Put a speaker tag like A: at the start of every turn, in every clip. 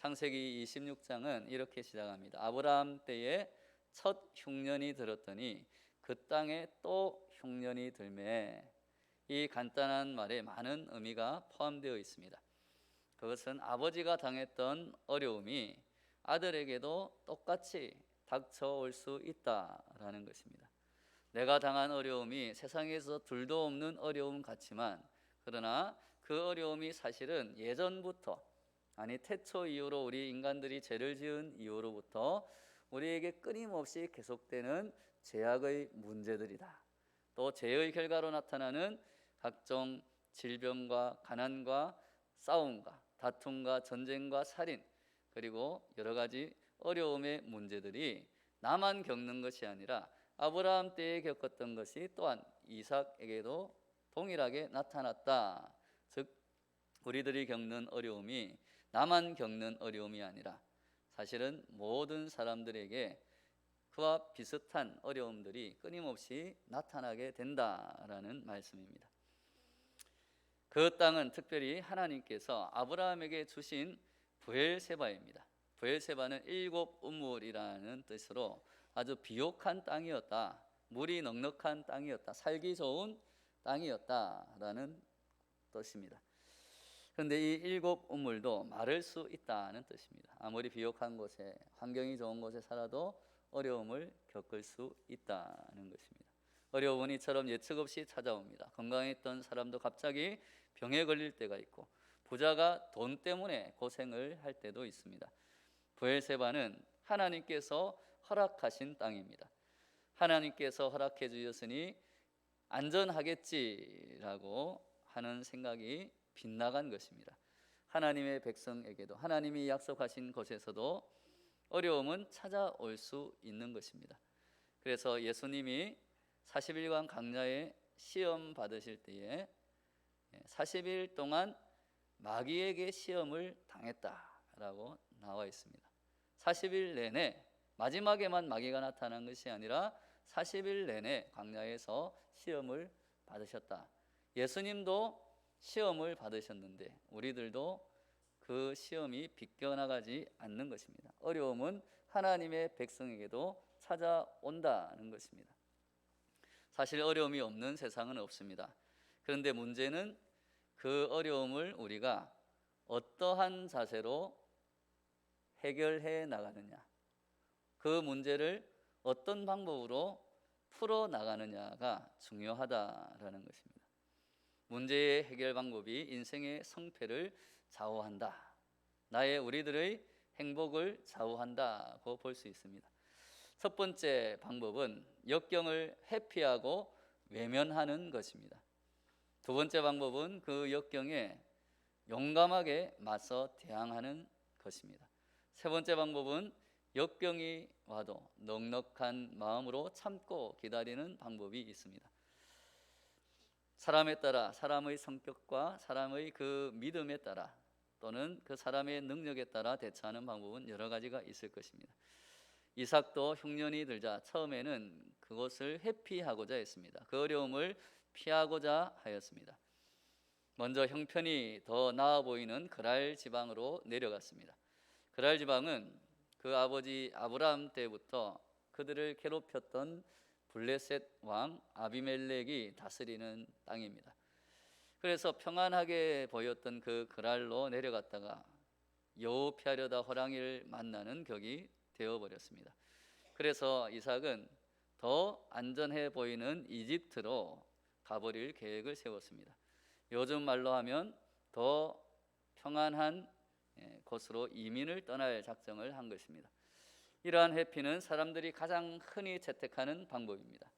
A: 창세기 26장은 이렇게 시작합니다. 아브라함 때에 첫 흉년이 들었더니 그 땅에 또 흉년이 들매 이 간단한 말에 많은 의미가 포함되어 있습니다. 그것은 아버지가 당했던 어려움이 아들에게도 똑같이 닥쳐올 수 있다라는 것입니다. 내가 당한 어려움이 세상에서 둘도 없는 어려움 같지만 그러나 그 어려움이 사실은 예전부터 아니 태초 이후로 우리 인간들이 죄를 지은 이후로부터 우리에게 끊임없이 계속되는 죄악의 문제들이다. 또 죄의 결과로 나타나는 각종 질병과 가난과 싸움과 다툼과 전쟁과 살인 그리고 여러 가지 어려움의 문제들이 나만 겪는 것이 아니라 아브라함 때에 겪었던 것이 또한 이삭에게도 동일하게 나타났다. 즉 우리들이 겪는 어려움이 나만 겪는 어려움이 아니라 사실은 모든 사람들에게 그와 비슷한 어려움들이 끊임없이 나타나게 된다라는 말씀입니다. 그 땅은 특별히 하나님께서 아브라함에게 주신 부엘세바입니다. 부엘세바는 일곱 우물이라는 뜻으로 아주 비옥한 땅이었다. 물이 넉넉한 땅이었다. 살기 좋은 땅이었다라는 뜻입니다. 그런데 이 일곱 우물도 마를 수 있다는 뜻입니다. 아무리 비옥한 곳에 환경이 좋은 곳에 살아도 어려움을 겪을 수 있다는 것입니다. 어려움은 이처럼 예측 없이 찾아옵니다. 건강했던 사람도 갑자기 병에 걸릴 때가 있고 부자가 돈 때문에 고생을 할 때도 있습니다. 부엘세바는 하나님께서 허락하신 땅입니다. 하나님께서 허락해 주셨으니 안전하겠지라고 하는 생각이 빗나간 것입니다. 하나님의 백성에게도 하나님이 약속하신 곳에서도 어려움은 찾아올 수 있는 것입니다. 그래서 예수님이 40일간 강야에 시험 받으실 때에 40일 동안 마귀에게 시험을 당했다라고 나와 있습니다. 40일 내내 마지막에만 마귀가 나타난 것이 아니라 40일 내내 광야에서 시험을 받으셨다. 예수님도 시험을 받으셨는데 우리들도 그 시험이 비껴나가지 않는 것입니다. 어려움은 하나님의 백성에게도 찾아온다는 것입니다. 사실 어려움이 없는 세상은 없습니다. 그런데 문제는 그 어려움을 우리가 어떠한 자세로 해결해 나가느냐, 그 문제를 어떤 방법으로 풀어 나가느냐가 중요하다라는 것입니다. 문제의 해결 방법이 인생의 성패를 좌우한다. 나의 우리들의 행복을 좌우한다고 볼 수 있습니다. 첫 번째 방법은 역경을 회피하고 외면하는 것입니다. 두 번째 방법은 그 역경에 용감하게 맞서 대항하는 것입니다. 세 번째 방법은 역경이 와도 넉넉한 마음으로 참고 기다리는 방법이 있습니다. 사람에 따라 사람의 성격과 사람의 그 믿음에 따라 또는 그 사람의 능력에 따라 대처하는 방법은 여러 가지가 있을 것입니다. 이삭도 흉년이 들자 처음에는 그것을 회피하고자 했습니다. 그 어려움을 피하고자 하였습니다. 먼저 형편이 더 나아 보이는 그랄 지방으로 내려갔습니다. 그랄 지방은 그 아버지 아브라함 때부터 그들을 괴롭혔던 블레셋 왕 아비멜렉이 다스리는 땅입니다. 그래서 평안하게 보였던 그 그랄로 내려갔다가 여우 피하려다 호랑이를 만나는 격이 되어버렸습니다. 그래서 이삭은 더 안전해 보이는 이집트로 가버릴 계획을 세웠습니다. 요즘 말로 하면 더 평안한 예, 곳으로 이민을 떠날 작정을 한 것입니다. 이러한 회피는 사람들이 가장 흔히 채택하는 방법입니다.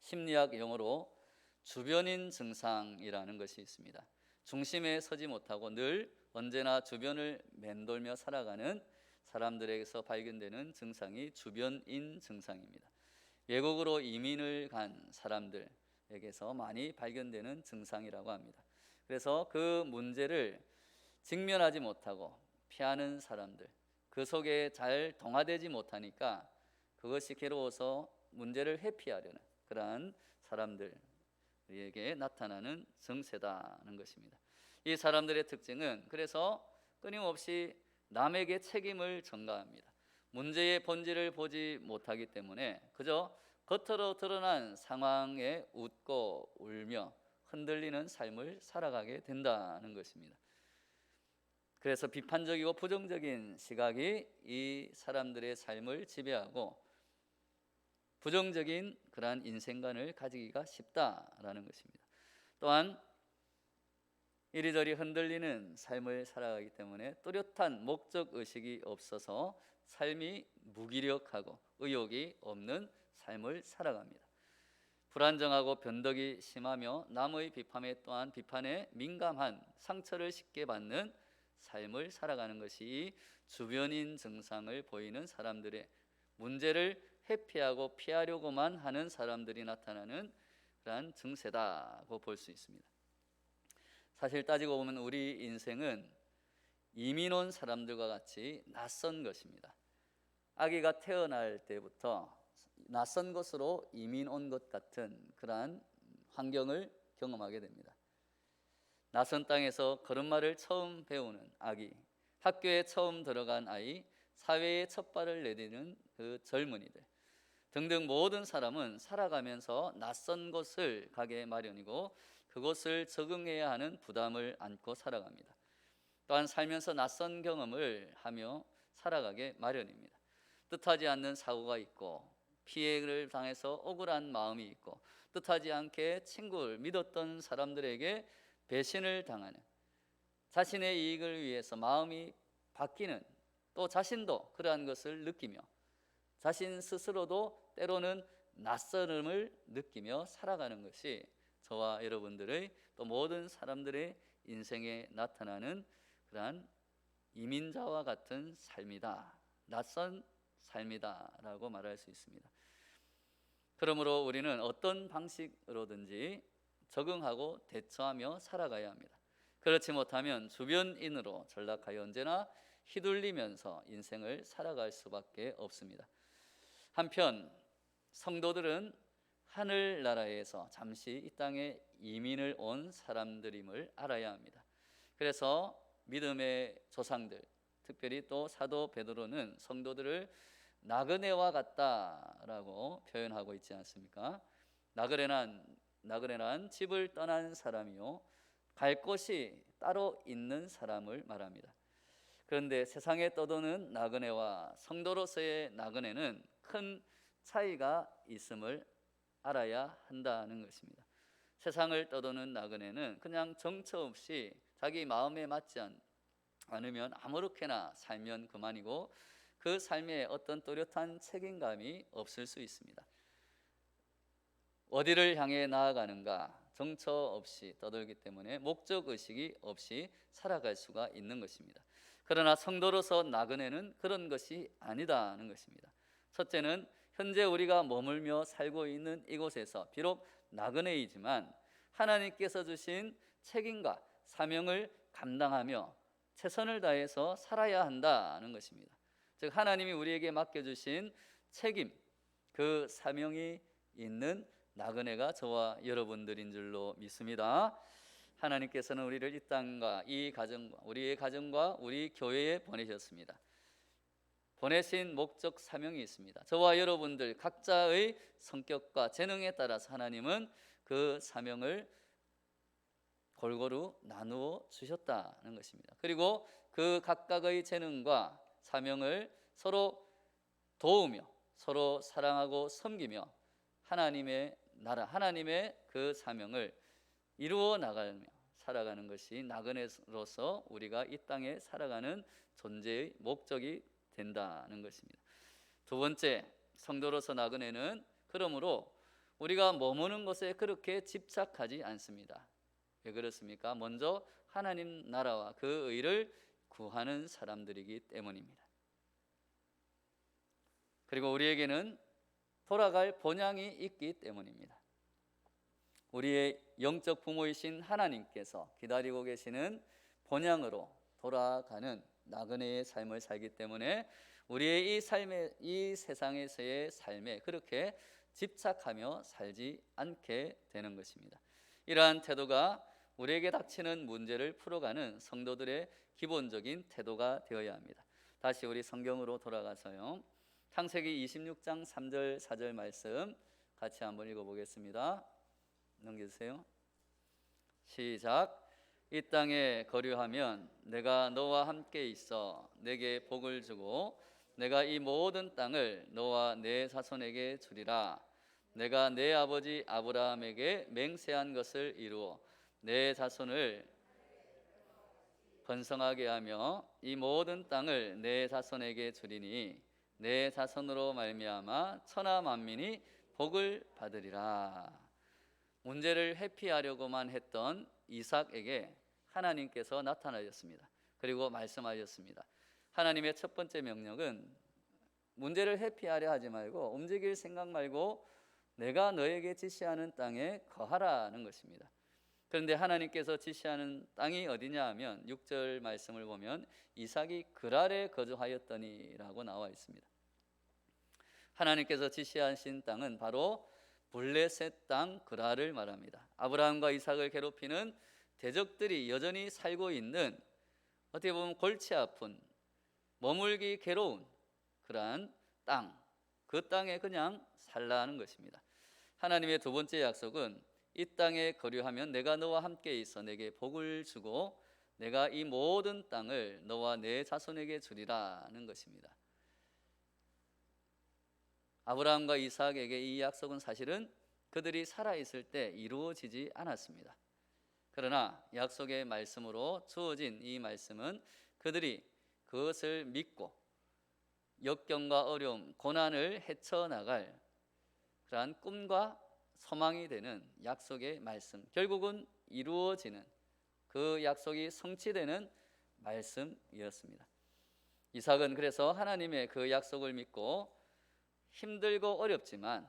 A: 심리학 용어로 주변인 증상이라는 것이 있습니다. 중심에 서지 못하고 늘 언제나 주변을 맴돌며 살아가는 사람들에게서 발견되는 증상이 주변인 증상입니다. 외국으로 이민을 간 사람들에게서 많이 발견되는 증상이라고 합니다. 그래서 그 문제를 직면하지 못하고 피하는 사람들, 그 속에 잘 동화되지 못하니까 그것이 괴로워서 문제를 회피하려는 그러한 사람들에게 나타나는 증세다는 것입니다. 이 사람들의 특징은 그래서 끊임없이 남에게 책임을 전가합니다. 문제의 본질을 보지 못하기 때문에 그저 겉으로 드러난 상황에 웃고 울며 흔들리는 삶을 살아가게 된다는 것입니다. 그래서 비판적이고 부정적인 시각이 이 사람들의 삶을 지배하고 부정적인 그러한 인생관을 가지기가 쉽다라는 것입니다. 또한 이리저리 흔들리는 삶을 살아가기 때문에 뚜렷한 목적 의식이 없어서 삶이 무기력하고 의욕이 없는 삶을 살아갑니다. 불안정하고 변덕이 심하며 남의 비판에 또한 비판에 민감한 상처를 쉽게 받는 삶을 살아가는 것이 주변인 증상을 보이는 사람들의 문제를 회피하고 피하려고만 하는 사람들이 나타나는 그러한 증세다고 볼 수 있습니다. 사실 따지고 보면 우리 인생은 이민 온 사람들과 같이 낯선 것입니다. 아기가 태어날 때부터 낯선 곳으로 이민 온 것 같은 그러한 환경을 경험하게 됩니다. 낯선 땅에서 걸음마를 처음 배우는 아기, 학교에 처음 들어간 아이, 사회에 첫 발을 내디는 그 젊은이들 등등 모든 사람은 살아가면서 낯선 곳을 가게 마련이고 그곳을 적응해야 하는 부담을 안고 살아갑니다. 또한 살면서 낯선 경험을 하며 살아가게 마련입니다. 뜻하지 않는 사고가 있고 피해를 당해서 억울한 마음이 있고 뜻하지 않게 친구를 믿었던 사람들에게 배신을 당하는 자신의 이익을 위해서 마음이 바뀌는 또 자신도 그러한 것을 느끼며 자신 스스로도 때로는 낯설음을 느끼며 살아가는 것이 저와 여러분들의 또 모든 사람들의 인생에 나타나는 그러한 이민자와 같은 삶이다. 낯선 삶이다라고 말할 수 있습니다. 그러므로 우리는 어떤 방식으로든지 적응하고 대처하며 살아가야 합니다. 그렇지 못하면 주변인으로 전락하여 언제나 휘둘리면서 인생을 살아갈 수밖에 없습니다. 한편 성도들은 하늘 나라에서 잠시 이 땅에 이민을 온 사람들임을 알아야 합니다. 그래서 믿음의 조상들, 특별히 또 사도 베드로는 성도들을 나그네와 같다라고 표현하고 있지 않습니까? 나그네란 나그네란 집을 떠난 사람이요 갈 곳이 따로 있는 사람을 말합니다. 그런데 세상에 떠도는 나그네와 성도로서의 나그네는 큰 차이가 있음을 알아야 한다는 것입니다. 세상을 떠도는 나그네는 그냥 정처 없이 자기 마음에 맞지 않으면 아무렇게나 살면 그만이고 그 삶에 어떤 또렷한 책임감이 없을 수 있습니다. 어디를 향해 나아가는가 정처 없이 떠돌기 때문에 목적 의식이 없이 살아갈 수가 있는 것입니다. 그러나 성도로서 나그네는 그런 것이 아니다는 것입니다. 첫째는 현재 우리가 머물며 살고 있는 이곳에서 비록 나그네이지만 하나님께서 주신 책임과 사명을 감당하며 최선을 다해서 살아야 한다는 것입니다. 즉 하나님이 우리에게 맡겨 주신 책임 그 사명이 있는 나그네가 저와 여러분들인 줄로 믿습니다. 하나님께서는 우리를 이 땅과 이 가정과 우리의 가정과 우리 교회에 보내셨습니다. 보내신 목적 사명이 있습니다. 저와 여러분들 각자의 성격과 재능에 따라서 하나님은 그 사명을 골고루 나누어 주셨다는 것입니다. 그리고 그 각각의 재능과 사명을 서로 도우며 서로 사랑하고 섬기며 하나님의 나라, 하나님의 그 사명을 이루어 나가며 살아가는 것이 나그네로서 우리가 이 땅에 살아가는 존재의 목적이 된다는 것입니다. 두 번째, 성도로서 나그네는 그러므로 우리가 머무는 것에 그렇게 집착하지 않습니다. 왜 그렇습니까? 먼저 하나님 나라와 그 의를 구하는 사람들이기 때문입니다. 그리고 우리에게는 돌아갈 본향이 있기 때문입니다. 우리의 영적 부모이신 하나님께서 기다리고 계시는 본향으로 돌아가는 나그네의 삶을 살기 때문에 우리의 이 삶의 이 세상에서의 삶에 그렇게 집착하며 살지 않게 되는 것입니다. 이러한 태도가 우리에게 닥치는 문제를 풀어가는 성도들의 기본적인 태도가 되어야 합니다. 다시 우리 성경으로 돌아가서요. 창세기 26장 3절 4절 말씀 같이 한번 읽어보겠습니다. 넘겨주세요. 시작. 이 땅에 거류하면 내가 너와 함께 있어 내게 복을 주고 내가 이 모든 땅을 너와 내 자손에게 주리라. 내가 내 아버지 아브라함에게 맹세한 것을 이루어 내 자손을 번성하게 하며 이 모든 땅을 내 자손에게 주리니 내 자손으로 말미암아 천하 만민이 복을 받으리라. 문제를 회피하려고만 했던 이삭에게 하나님께서 나타나셨습니다. 그리고 말씀하셨습니다. 하나님의 첫 번째 명령은 문제를 회피하려 하지 말고 움직일 생각 말고 내가 너에게 지시하는 땅에 거하라는 것입니다. 그런데 하나님께서 지시하는 땅이 어디냐 하면 6절 말씀을 보면 이삭이 그랄에 거주하였더니라고 나와 있습니다. 하나님께서 지시하신 땅은 바로 블레셋 땅 그랄을 말합니다. 아브라함과 이삭을 괴롭히는 대적들이 여전히 살고 있는 어떻게 보면 골치 아픈 머물기 괴로운 그러한 땅, 그 땅에 그냥 살라는 것입니다. 하나님의 두 번째 약속은 이 땅에 거류하면 내가 너와 함께 있어 내게 복을 주고 내가 이 모든 땅을 너와 내 자손에게 주리라는 것입니다. 아브라함과 이삭에게 이 약속은 사실은 그들이 살아 있을 때 이루어지지 않았습니다. 그러나 약속의 말씀으로 주어진 이 말씀은 그들이 그것을 믿고 역경과 어려움, 고난을 헤쳐나갈 그러한 꿈과 소망이 되는 약속의 말씀, 결국은 이루어지는 그 약속이 성취되는 말씀이었습니다. 이삭은 그래서 하나님의 그 약속을 믿고 힘들고 어렵지만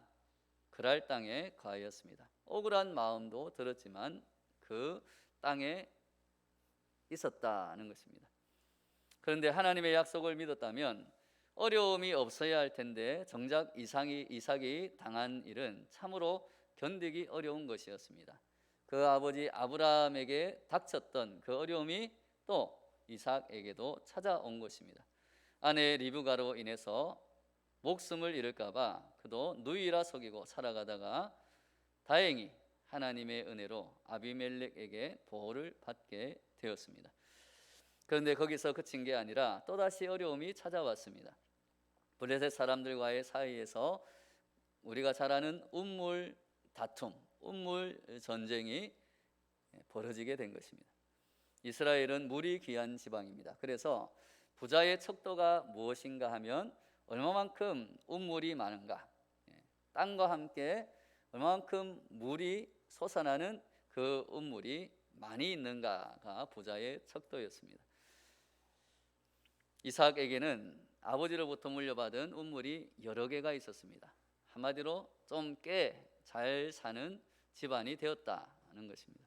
A: 그랄 땅에 거하였습니다. 억울한 마음도 들었지만 그 땅에 있었다는 것입니다. 그런데 하나님의 약속을 믿었다면 어려움이 없어야 할 텐데 정작 이상이 이삭이 당한 일은 참으로 견디기 어려운 것이었습니다. 그 아버지 아브라함에게 닥쳤던 그 어려움이 또 이삭에게도 찾아온 것입니다. 아내 리브가로 인해서 목숨을 잃을까봐 그도 누이라 속이고 살아가다가 다행히 하나님의 은혜로 아비멜렉에게 보호를 받게 되었습니다. 그런데 거기서 그친 게 아니라 또다시 어려움이 찾아왔습니다. 블레셋 사람들과의 사이에서 우리가 잘 아는 운물 다툼, 운물 전쟁이 벌어지게 된 것입니다. 이스라엘은 물이 귀한 지방입니다. 그래서 부자의 척도가 무엇인가 하면 얼마만큼 운물이 많은가, 예, 땅과 함께 얼마만큼 물이 솟아나는 그 운물이 많이 있는가가 부자의 척도였습니다. 이삭에게는 아버지로부터 물려받은 운물이 여러 개가 있었습니다. 한마디로 좀 꽤 잘 사는 집안이 되었다는 것입니다.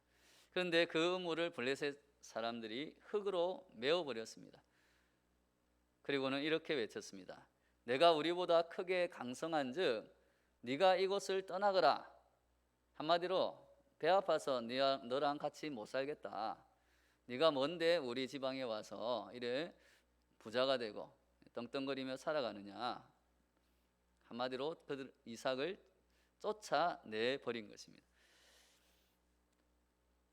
A: 그런데 그 운물을 블레셋 사람들이 흙으로 메워 버렸습니다. 그리고는 이렇게 외쳤습니다. 내가 우리보다 크게 강성한즉 네가 이곳을 떠나거라. 한마디로 배 아파서 너랑 같이 못 살겠다. 네가 뭔데 우리 지방에 와서 이래 부자가 되고 떵떵거리며 살아가느냐. 한마디로 이삭을 쫓아내 버린 것입니다.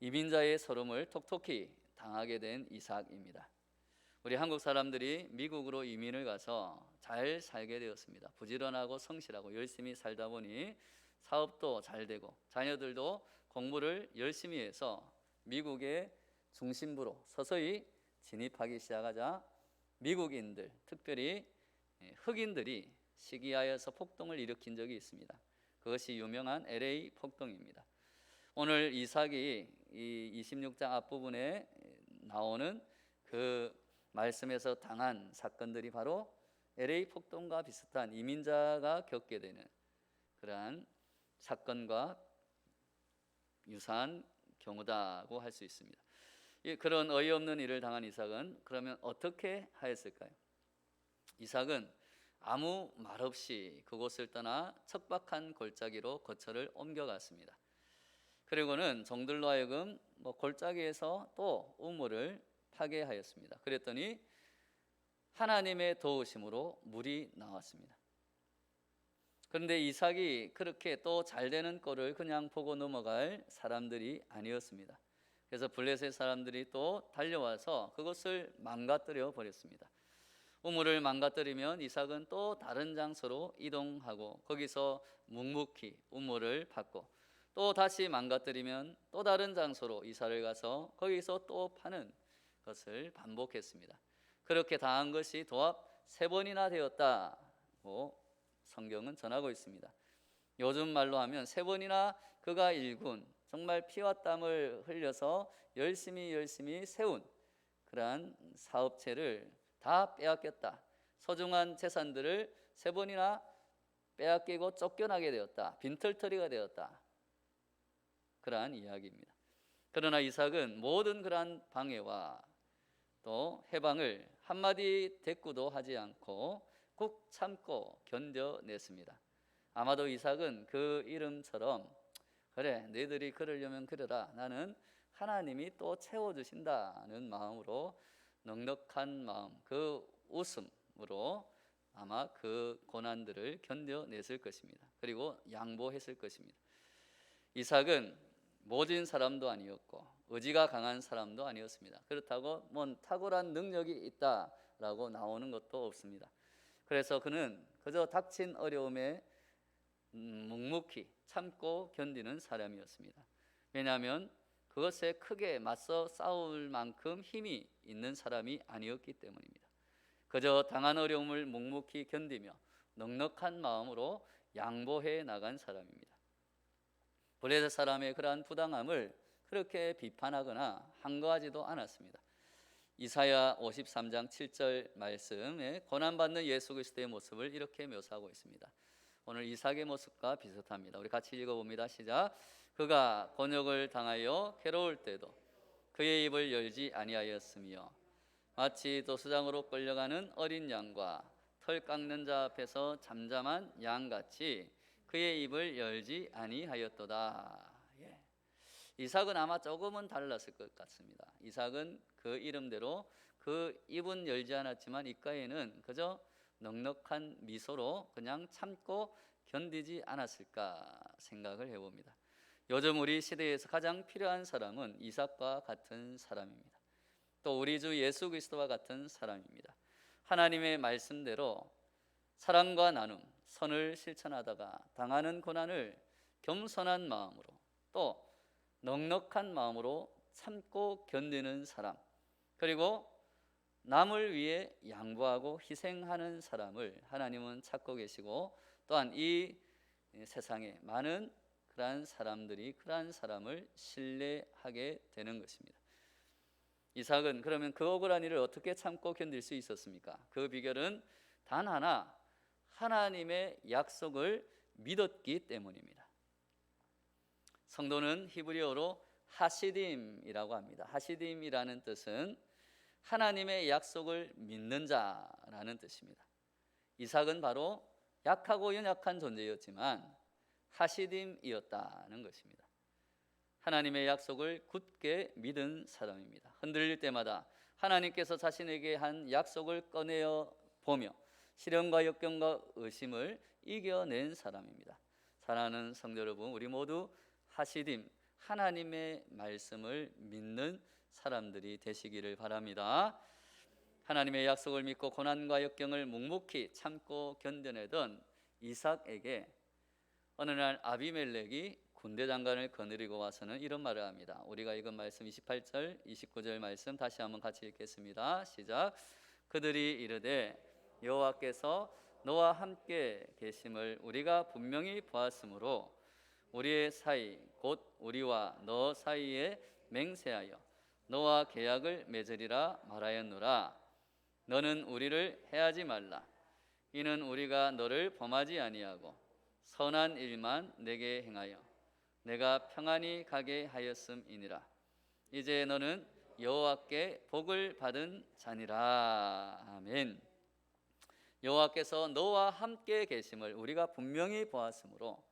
A: 이민자의 서름을 톡톡히 당하게 된 이삭입니다. 우리 한국 사람들이 미국으로 이민을 가서 잘 살게 되었습니다. 부지런하고 성실하고 열심히 살다 보니 사업도 잘 되고 자녀들도 공부를 열심히 해서 미국의 중심부로 서서히 진입하기 시작하자 미국인들, 특별히 흑인들이 시기하여서 폭동을 일으킨 적이 있습니다. 그것이 유명한 LA 폭동입니다. 오늘 이삭이 이 26장 앞부분에 나오는 그 말씀에서 당한 사건들이 바로 LA 폭동과 비슷한 이민자가 겪게 되는 그러한 사건과 유사한 경우다고 할 수 있습니다. 그런 어이없는 일을 당한 이삭은 그러면 어떻게 하였을까요? 이삭은 아무 말 없이 그곳을 떠나 척박한 골짜기로 거처를 옮겨갔습니다. 그리고는 종들로 하여금 뭐 골짜기에서 또 우물을 파괴하였습니다. 그랬더니 하나님의 도우심으로 물이 나왔습니다. 그런데 이삭이 그렇게 또 잘 되는 꼴을 그냥 보고 넘어갈 사람들이 아니었습니다. 그래서 블레셋 사람들이 또 달려와서 그것을 망가뜨려 버렸습니다. 우물을 망가뜨리면 이삭은 또 다른 장소로 이동하고 거기서 묵묵히 우물을 받고 또 다시 망가뜨리면 또 다른 장소로 이사를 가서 거기서 또 파는 것을 반복했습니다. 그렇게 당한 것이 도합 세 번이나 되었다고 성경은 전하고 있습니다. 요즘 말로 하면 세 번이나 그가 일군 정말 피와 땀을 흘려서 열심히 열심히 세운 그러한 사업체를 다 빼앗겼다. 소중한 재산들을 세 번이나 빼앗기고 쫓겨나게 되었다. 빈털터리가 되었다. 그러한 이야기입니다. 그러나 이삭은 모든 그러한 방해와 또 해방을 한마디 대꾸도 하지 않고 꾹 참고 견뎌냈습니다. 아마도 이삭은 그 이름처럼 그래 너희들이 그러려면 그러라 나는 하나님이 또 채워주신다는 마음으로 넉넉한 마음 그 웃음으로 아마 그 고난들을 견뎌냈을 것입니다. 그리고 양보했을 것입니다. 이삭은 모진 사람도 아니었고 의지가 강한 사람도 아니었습니다. 그렇다고 뭐 탁월한 능력이 있다라고 나오는 것도 없습니다. 그래서 그는 그저 닥친 어려움에 음, 묵묵히 참고 견디는 사람이었습니다. 왜냐하면 그것에 크게 맞서 싸울 만큼 힘이 있는 사람이 아니었기 때문입니다. 그저 당한 어려움을 묵묵히 견디며 넉넉한 마음으로 양보해 나간 사람입니다. 블레셋 사람의 그러한 부당함을 그렇게 비판하거나 한거하지도 않았습니다. 이사야 53장 7절 말씀에 고난받는 예수 그리스도의 모습을 이렇게 묘사하고 있습니다. 오늘 이삭의 모습과 비슷합니다. 우리 같이 읽어봅니다. 시작. 그가 곤욕을 당하여 괴로울 때도 그의 입을 열지 아니하였으며 마치 도수장으로 끌려가는 어린 양과 털 깎는 자 앞에서 잠잠한 양같이 그의 입을 열지 아니하였도다. 예. 이삭은 아마 조금은 달랐을 것 같습니다. 이삭은 그 이름대로 그 입은 열지 않았지만 입가에는 그저 넉넉한 미소로 그냥 참고 견디지 않았을까 생각을 해봅니다. 요즘 우리 시대에서 가장 필요한 사람은 이삭과 같은 사람입니다. 또 우리 주 예수 그리스도와 같은 사람입니다. 하나님의 말씀대로 사랑과 나눔, 선을 실천하다가 당하는 고난을 겸손한 마음으로 또 넉넉한 마음으로 참고 견디는 사람 그리고 남을 위해 양보하고 희생하는 사람을 하나님은 찾고 계시고 또한 이 세상에 많은 그러한 사람들이 그러한 사람을 신뢰하게 되는 것입니다. 이삭은 그러면 그 억울한 일을 어떻게 참고 견딜 수 있었습니까? 그 비결은 단 하나 하나님의 약속을 믿었기 때문입니다. 성도는 히브리어로 하시딤이라고 합니다. 하시딤이라는 뜻은 하나님의 약속을 믿는 자라는 뜻입니다. 이삭은 바로 약하고 연약한 존재였지만 하시딤이었다는 것입니다. 하나님의 약속을 굳게 믿은 사람입니다. 흔들릴 때마다 하나님께서 자신에게 한 약속을 꺼내어 보며 시련과 역경과 의심을 이겨낸 사람입니다. 사랑하는 성도 여러분, 우리 모두 하시딤 하나님의 말씀을 믿는 사람들이 되시기를 바랍니다. 하나님의 약속을 믿고 고난과 역경을 묵묵히 참고 견뎌내던 이삭에게 어느 날 아비멜렉이 군대 장관을 거느리고 와서는 이런 말을 합니다. 우리가 읽은 말씀 28절, 29절 말씀 다시 한번 같이 읽겠습니다. 시작. 그들이 이르되 여호와께서 너와 함께 계심을 우리가 분명히 보았으므로 우리의 사이 곧 우리와 너 사이에 맹세하여 너와 계약을 맺으리라 말하였노라. 너는 우리를 해하지 말라. 이는 우리가 너를 범하지 아니하고 선한 일만 내게 행하여 내가 평안히 가게 하였음이니라. 이제 너는 여호와께 복을 받은 자니라. 아멘. 여호와께서 너와 함께 계심을 우리가 분명히 보았으므로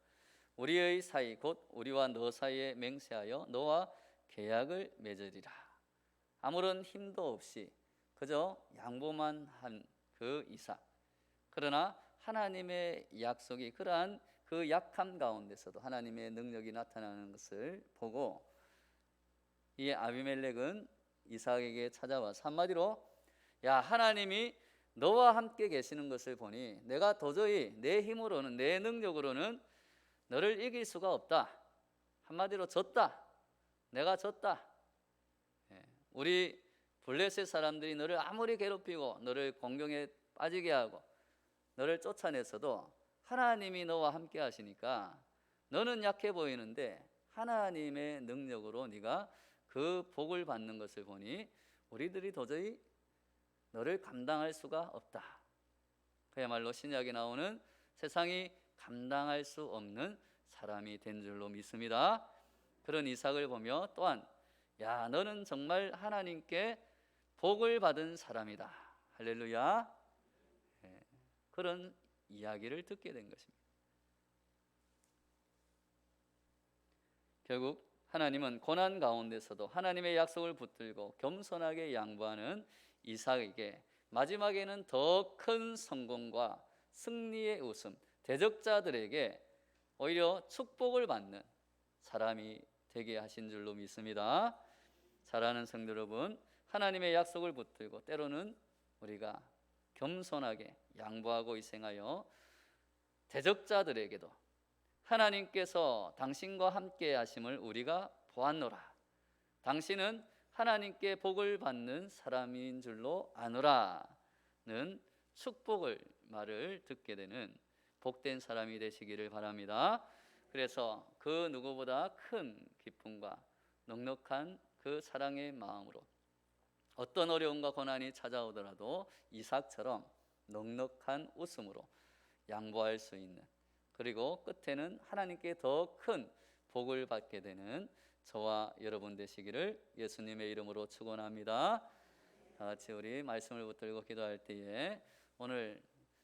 A: 우리의 사이 곧 우리와 너 사이에 맹세하여 너와 계약을 맺으리라. 아무런 힘도 없이 그저 양보만 한 그 이삭. 그러나 하나님의 약속이 그러한 그 약함 가운데서도 하나님의 능력이 나타나는 것을 보고 이 아비멜렉은 이삭에게 찾아와서 한마디로 야 하나님이 너와 함께 계시는 것을 보니 내가 도저히 내 힘으로는 내 능력으로는 너를 이길 수가 없다. 한마디로 졌다. 내가 졌다. 예, 우리 블레셋 사람들이 너를 아무리 괴롭히고 너를 공경에 빠지게 하고 너를 쫓아냈어도 하나님이 너와 함께 하시니까 너는 약해 보이는데 하나님의 능력으로 네가 그 복을 받는 것을 보니 우리들이 도저히 너를 감당할 수가 없다. 그야말로 신약에 나오는 세상이 감당할 수 없는 사람이 된 줄로 믿습니다. 그런 이삭을 보며 또한 야 너는 정말 하나님께 복을 받은 사람이다. 할렐루야. 예, 그런 이야기를 듣게 된 것입니다. 결국 하나님은 고난 가운데서도 하나님의 약속을 붙들고 겸손하게 양보하는 이삭에게 마지막에는 더 큰 성공과 승리의 웃음, 대적자들에게 오히려 축복을 받는 사람이 되게 하신 줄로 믿습니다. 사랑하는 성도 여러분, 하나님의 약속을 붙들고 때로는 우리가 겸손하게 양보하고 희생하여 대적자들에게도 하나님께서 당신과 함께 하심을 우리가 보았노라. 당신은 하나님께 복을 받는 사람인 줄로 아노라는 축복을 말을 듣게 되는 복된 사람이 되시기를 바랍니다. 그래서 그 누구보다 큰 기쁨과 넉넉한 그 사랑의 마음으로 어떤 어려움과 고난이 찾아오더라도 이삭처럼 넉넉한 웃음으로 양보할 수 있는 그리고 끝에는 하나님께 더 큰 복을 받게 되는 저와 여러분 되시기를 예수님의 이름으로 축원합니다. 다 같이 우리 말씀을 붙들고 기도할 때에 오늘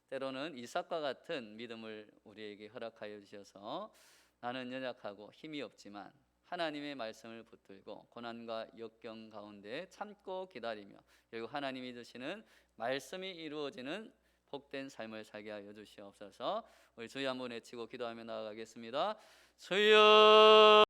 A: 때로는 이삭과 같은 믿음을 우리에게 허락하여 주셔서 나는 연약하고 힘이 없지만 하나님의 말씀을 붙들고 고난과 역경 가운데 참고 기다리며 결국 하나님이 주시는 말씀이 이루어지는 복된 삶을 살게 하여 주시옵소서. 우리 주여 한번 외치고 기도하며 나아가겠습니다. 주여